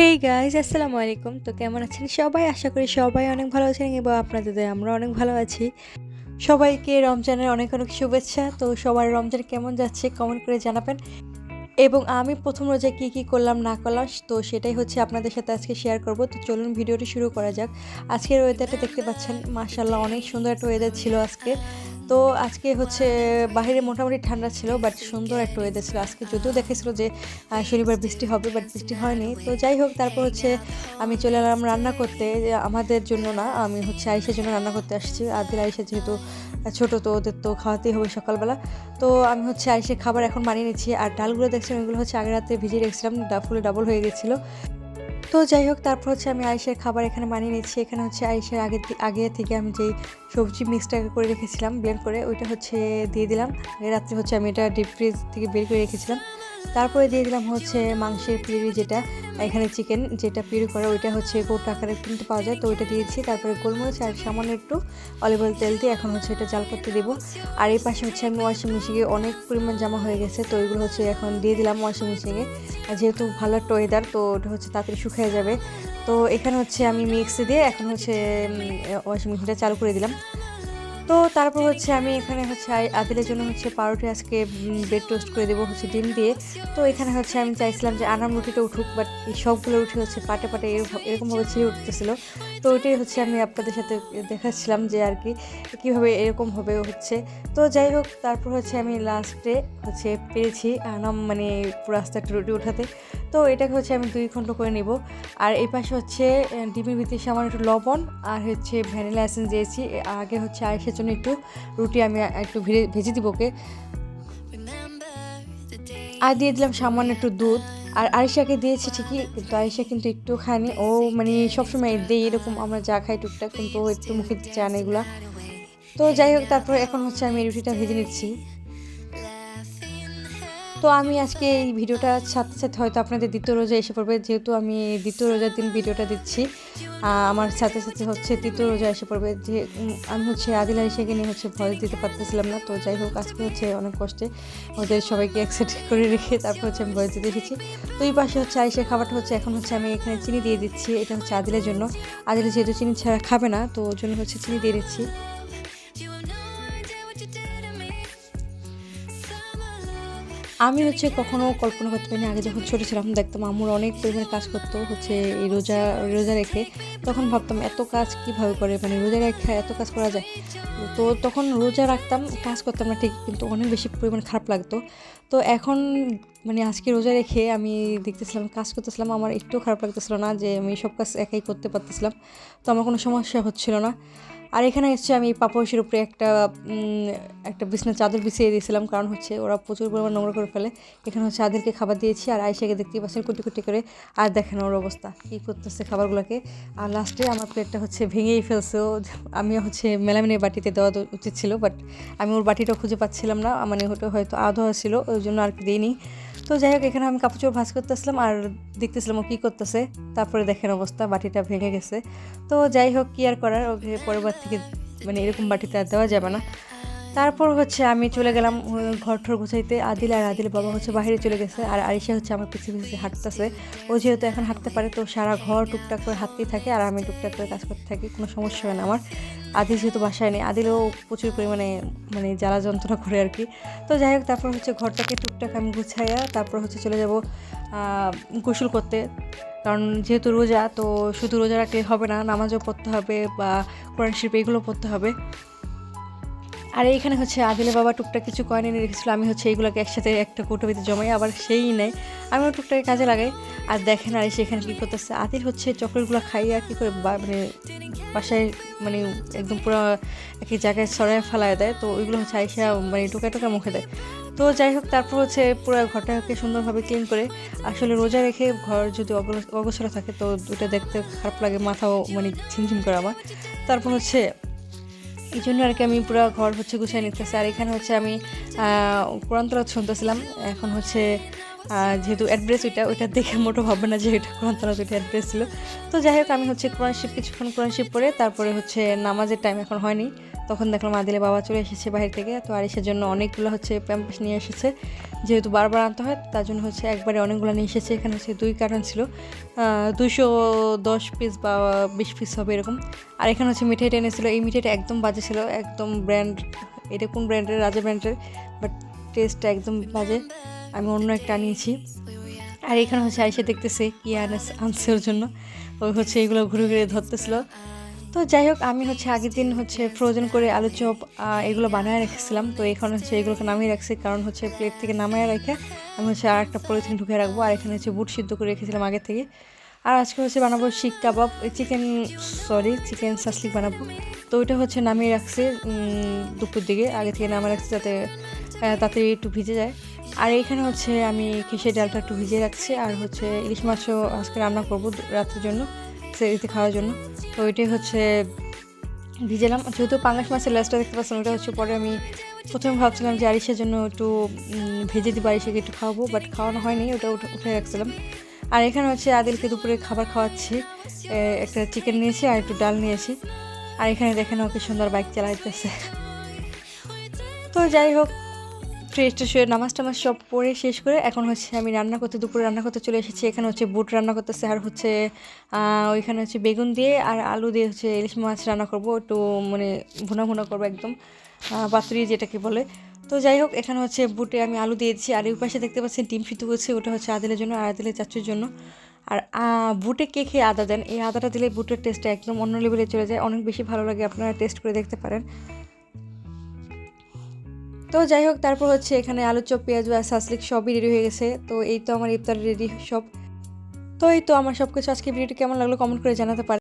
Hey guys আসসালামু আলাইকুম। তো কেমন আছেন সবাই? আশা করি সবাই অনেক ভালো আছেন এবং আপনাদের আমরা অনেক ভালো আছি। সবাইকে রমজানের অনেক অনেক শুভেচ্ছা। তো সবার রমজান কেমন যাচ্ছে কমেন্ট করে জানাবেন। এবং আমি প্রথম রোজা কী কী করলাম, না করলাম, তো সেটাই হচ্ছে আপনাদের সাথে আজকে শেয়ার করব। তো চলুন ভিডিওটি শুরু করা যাক। আজকের ওয়েদারটা দেখতে পাচ্ছেন মাশাল্লাহ অনেক সুন্দর একটা ওয়েদার ছিল আজকে। তো আজকে হচ্ছে বাইরে মোটামুটি ঠান্ডা ছিল বাট সুন্দর একটা ওয়েদার ছিল। আজকে যদিও দেখেছিল যে শনিবার বৃষ্টি হবে বাট বৃষ্টি হয়নি। তো যাই হোক, তারপর হচ্ছে আমি চলে এলাম রান্না করতে। আমাদের জন্য না, আমি হচ্ছে আয়েশার জন্য রান্না করতে আসছি। আদিল, আয়েশা যেহেতু ছোটো, তো ওদের তো খাওয়াতেই হবে সকালবেলা। তো আমি হচ্ছে আয়েশার খাবার এখন বানিয়ে নিচ্ছি। আর ডালগুলো দেখছেন, ওইগুলো হচ্ছে আগের রাতে ভিজিয়ে রেখেছিলাম ফুলে ডাবল হয়ে গেছিল। তো যাই হোক, তারপর হচ্ছে আমি আয়েশের খাবার এখানে বানিয়ে নিচ্ছি। এখানে হচ্ছে আয়েশের আগে আগে থেকে আমি যেই সবজি মিক্সটা করে রেখেছিলাম, বের করে ওইটা হচ্ছে দিয়ে দিলাম। রাত্রে হচ্ছে আমি এটা ডিপ ফ্রিজ থেকে বের করে রেখেছিলাম। তারপরে দিয়ে দিলাম হচ্ছে মাংসের পিউরি যেটা, এখানে চিকেন যেটা পিউরি করে, ওইটা হচ্ছে গোটা আকারে কিনতে পাওয়া যায়, তো ওইটা দিয়েছি। তারপরে গোলমরিচ আর সামান্য একটু অলিভ অয়েল তেল দিয়ে এখন হচ্ছে এটা জাল করতে দেবো। আর এই পাশে হচ্ছে আমি ওয়াশিং মেশিনে অনেক পরিমাণ জামা হয়ে গেছে, তো ওইগুলো হচ্ছে এখন দিয়ে দিলাম ওয়াশিং মেশিনে যেহেতু ভালো একটা ওয়েদার তো ওটা হচ্ছে তাড়াতাড়ি শুকিয়ে যাবে। তো এখানে হচ্ছে আমি মিক্সি দিয়ে এখন হচ্ছে ওয়াশিং মেশিনটা চালু করে দিলাম। তো তারপর হচ্ছে আমি এখানে হচ্ছে আদিলের জন্য হচ্ছে পাউরুটি আজকে ব্রেড টোস্ট করে দেবো হচ্ছে ডিম দিয়ে। তো এখানে হচ্ছে আমি চাইছিলাম যে আনাম রুটিটা উঠুক বাট সবগুলো উঠে হচ্ছে পাটে পাটে এরকমভাবে ছিঁড়ে উঠতেছিল। তো ওইটাই হচ্ছে আমি আপনাদের সাথে দেখাচ্ছিলাম যে আর কি, কীভাবে এরকম হবে হচ্ছে। তো যাই হোক, তারপর হচ্ছে আমি লাস্টে হচ্ছে পেরেছি আনাম মানে পুরো আস্তে একটা রুটি উঠাতে তো এটাকে হচ্ছে আমি দুই খণ্ড করে নিব। আর এই পাশে হচ্ছে ডিমের ভিতরে সামান্য একটু লবণ আর হচ্ছে ভ্যানিলা এসেন্স দিয়েছি। আগে হচ্ছে আয়েসের জন্য একটু রুটি আমি একটু ভেজে ভেজে দিব ওকে। আর দিয়ে দিলাম সামান্য একটু দুধ। আর আরিশাকে দিয়েছি ঠিকই, কিন্তু আরিশা কিন্তু একটু খায়নি। ও মানে সবসময় দেই এরকম আমরা যা খাই টুকটাক, কিন্তু একটু মুখে দিতে চায় না এগুলা। তো যাই হোক, তারপর এখন হচ্ছে আমি রুটিটা ভেজে নিচ্ছি। তো আমি আজকে এই ভিডিওটা সাথে সাথে হয়তো আপনাদের দ্বিতীয় রোজা এসে পড়বে, যেহেতু আমি দ্বিতীয় রোজার দিন ভিডিওটা দিচ্ছি। আমার সাথে সাথে হচ্ছে তৃতীয় রোজা এসে পড়বে, যে আমি হচ্ছে আদিল আলিশাকে নিয়ে হচ্ছে ভয় দিতে পারতেছিলাম না, তো যাই হোক, আজকে হচ্ছে অনেক কষ্টে ওদের সবাইকে একসাথে করে রেখে তারপর হচ্ছে আমি ভয় দিতে এসেছি। তো এই পাশে হচ্ছে আলিশার খাবারটা হচ্ছে এখন হচ্ছে আমি এখানে চিনি দিয়ে দিচ্ছি, এটা হচ্ছে আদিলের জন্য। আদিল যেহেতু চিনি ছাড়া খাবে না, তো ওর জন্য হচ্ছে চিনি দিয়ে দিচ্ছি। আমি হচ্ছে কখনো কল্পনা করতে পারিনি, আগে যখন ছোটো ছিলাম, দেখতাম আম্মুর অনেক পরিমাণে কাজ করতো হচ্ছে এই রোজা রোজা রেখে। তখন ভাবতাম, এত কাজ কীভাবে করে? মানে রোজা রেখে এত কাজ করা যায়? তো তখন রোজা রাখতাম, কাজ করতাম না ঠিক, কিন্তু অনেক বেশি পরিমাণ খারাপ লাগতো। তো এখন মানে আজকে রোজা রেখে আমি দেখতেছিলাম, কাজ করতেছিলাম, আমার একটু খারাপ লাগতেছিল না যে আমি সব কাজ একাই করতে পারতেছিলাম। তো আমার কোনো সমস্যা হচ্ছিল না। আর এখানে হচ্ছে আমি পাপোশের উপরে একটা একটা বিছনা চাদর বিছিয়ে দিয়েছিলাম। কারণ হচ্ছে ওরা প্রচুর পরিমাণ নোংরা করে ফেলে। এখানে হচ্ছে আদেরকে খাবার দিয়েছি আর আয়সাকে দেখতেই পাচ্ছেন কুটি কুটি করে। আর দেখেন ওর অবস্থা, কী করতেছে খাবারগুলোকে। আর লাস্টে আমার প্লেটটা হচ্ছে ভেঙেই ফেলছে। ও আমি হচ্ছে মেলামিনের বাটিতে দেওয়া উচিত ছিল বাট আমি ওর বাটিটা খুঁজে পাচ্ছিলাম না। মানে ওটা হয়তো আধো ছিল ওই জন্য আর কি দিইনি। তো যাই হোক, এখানে আমি কাপড় চোপড় ভাজ করতেছিলাম আর দেখতেছিলাম ও কী করতেছে। তারপরে দেখেন অবস্থা, বাটিটা ভেঙে গেছে। তো যাই হোক, কি আর করার? ওকে পরের বার থেকে মানে এরকম বাটিতে আর দেওয়া যাবে না। তারপর হচ্ছে আমি চলে গেলাম ঘর ঠর গুছাইতে। আদিল আর আদিল বাবা হচ্ছে বাইরে চলে গেছে আর আরিশা হচ্ছে আমার পিছিয়ে পিছিয়ে হাঁটতেছে। ও যেহেতু এখন হাঁটতে পারে, তো সারা ঘর টুকটাক করে হাঁটতেই থাকে আর আমি টুকটাক করে কাজ করতে থাকি, কোনো সমস্যা হয় না আমার। আদিল যেহেতু বাসায় নেই আদিলেও প্রচুর পরিমাণে মানে জ্বালা যন্ত্রণা করে আর কি। তো যাই হোক, তারপর হচ্ছে ঘরটাকে টুকটাক আমি গুছাইয়া তারপর হচ্ছে চলে যাব গোসল করতে। কারণ যেহেতু রোজা, তো শুধু রোজা রাখলে হবে না, নামাজও পড়তে হবে বা কোরআন শিল্প এগুলো পড়তে হবে। আর এইখানে হচ্ছে আদিলে বাবা টুকটাক কিছু কয়েন এনে রেখেছিল, আমি হচ্ছে এইগুলোকে একসাথে একটা কৌটোবিতে জমাই, আবার সেই নেয় আমিও টুকটাকে কাজে লাগাই। আর দেখেন আর সেখানে কী করতেছে। আদিল হচ্ছে চকলেটগুলো খাইয়ে কী করে মানে বাসায় মানে একদম পুরো একই জায়গায় ছড়ায় ফেলায় দেয়। তো ওইগুলো হচ্ছে আইসা মানে টোকা টোকা মুখে দেয়। তো যাই হোক, তারপর হচ্ছে পুরো ঘরটাকে সুন্দরভাবে ক্লিন করে আসলে রোজা রেখে ঘর যদি অগো- অগোছালো থাকে, তো ওটা দেখতে খারাপ লাগে, মাথাও মানে ঝিমঝিম করে আমার। তারপর হচ্ছে এই জন্য আর কি আমি পুরো ঘর হচ্ছে গুছিয়ে নিতেছি। আর এখানে হচ্ছে আমি কোরআন্তরাত শুনতেছিলাম। এখন হচ্ছে যেহেতু অ্যাড্রেস ওইটা ওইটা দেখে মোটো ভাববে না যে এটা কোরআন ওইটা অ্যাড্রেস ছিল। তো যাই হোক, আমি হচ্ছে কোরআন শিব, কিছুক্ষণ কোরআন শিব পড়ে, তারপরে হচ্ছে নামাজের টাইম এখন হয়নি। তখন দেখলাম আদিলের বাবা চলে এসেছে বাইরে থেকে, তো আরিসের জন্য অনেকগুলো হচ্ছে প্যাম্পাস নিয়ে এসেছে। যেহেতু বারবার আনতে হয়, তার জন্য হচ্ছে একবারে অনেকগুলো নিয়ে এসেছে। এখানে হচ্ছে দুই কার্টন ছিল দুশো দশ পিস বা বিশ পিস হবে এরকম। আর এখানে হচ্ছে মিঠাইটা এনেছিল। এই মিঠাইটা একদম বাজে ছিল, একদম ব্র্যান্ড এটা কোন ব্র্যান্ডের রাজা ব্র্যান্ডের বাট টেস্টটা একদম বাজে। আমি অন্য একটা আনিয়েছি। আর এখানে হচ্ছে আইসে দেখতেছে কি আনে- আনছে ওর জন্য। ওই হচ্ছে এগুলো ঘুরে ঘুরে ধরতেছিল। তো যাই হোক, আমি হচ্ছে আগের দিন হচ্ছে ফ্রোজেন করে আলু চপ এগুলো বানায় রেখেছিলাম। তো এখন হচ্ছে এগুলোকে নামিয়ে রাখছি, কারণ হচ্ছে প্লেট থেকে নামিয়ে রেখে আমি হচ্ছে আর একটা পলিথিন ঢুকে রাখব, আর এখানে হচ্ছে বুট সিদ্ধ করে রেখেছিলাম আগে থেকে। আর আজকে হচ্ছে বানাবো seekh kebab chicken sorry chicken shashlik বানাবো। তো ওইটা হচ্ছে নামিয়ে রাখছি দুপুর দিকে, আগে থেকে নামিয়ে রাখছি যাতে তাড়াতাড়ি একটু ভিজে যায়। আর এখানে হচ্ছে আমি খেসে ডালটা একটু ভিজিয়ে রাখছি, আর হচ্ছে ইলিশ মাছও আজকে রান্না করব রাতের জন্য। সেরিতে খাওয়ার জন্য। তো ওইটাই হচ্ছে ভিজেলাম। যেহেতু পাঙ্গাস মাছের লেজটা দেখতে পাচ্ছেন, ওটা হচ্ছে পরে আমি প্রথমে ভাবছিলাম যে আরিসের জন্য একটু ভেজে দিব আরিসেকে একটু খাওয়াবো বাট খাওয়ানো হয়নি, ওটা উঠে রাখছিলাম। আর এখানে হচ্ছে আদিলকে দুপুরে খাবার খাওয়াচ্ছি। একটা চিকেন নিয়েছি আর একটু ডাল নিয়েছি আর এখানে দেখেন ওকে সুন্দর বাইক চালাইতেছে। তো যাই হোক ফ্রেশ হয়ে নামাজ টামাজ সব পড়ে শেষ করে এখন হচ্ছে আমি রান্না করতে, দুপুরে রান্না করতে চলে এসেছি। এখানে হচ্ছে বুট রান্না করতেছে আর হচ্ছে ওইখানে হচ্ছে বেগুন দিয়ে আর আলু দিয়ে হচ্ছে ইলিশ মাছ রান্না করব। একটু মানে ভুনা ভুনা করব একদম পাতুরি যেটাকে বলে। তো যাই হোক, এখানে হচ্ছে বুটে আমি আলু দিয়েছি আর এই পাশে দেখতে পাচ্ছেন ডিম সিদ্ধ করছে, ওটা হচ্ছে আদিলের জন্য, আর আদিলের চাচুর জন্য। আর বুটে কে খেয়ে আদা দেন? এই আদাটা দিলে বুটের টেস্টটা একদম অন্য লেভেলে চলে যায়। অনেক বেশি ভালো লাগে, আপনারা টেস্ট করে দেখতে পারেন। তো যাই হোক, তারপর হচ্ছে এখানে আলু, চপ, পেঁয়াজ আর সাসলিক সবই রেডি হয়ে গেছে। তো এই তো আমার ইফতার রেডি সব। তো এই তো আমার সব কিছু আজকে ভিডিওটি কেমন লাগল? কমেন্ট করে জানাতে পারেন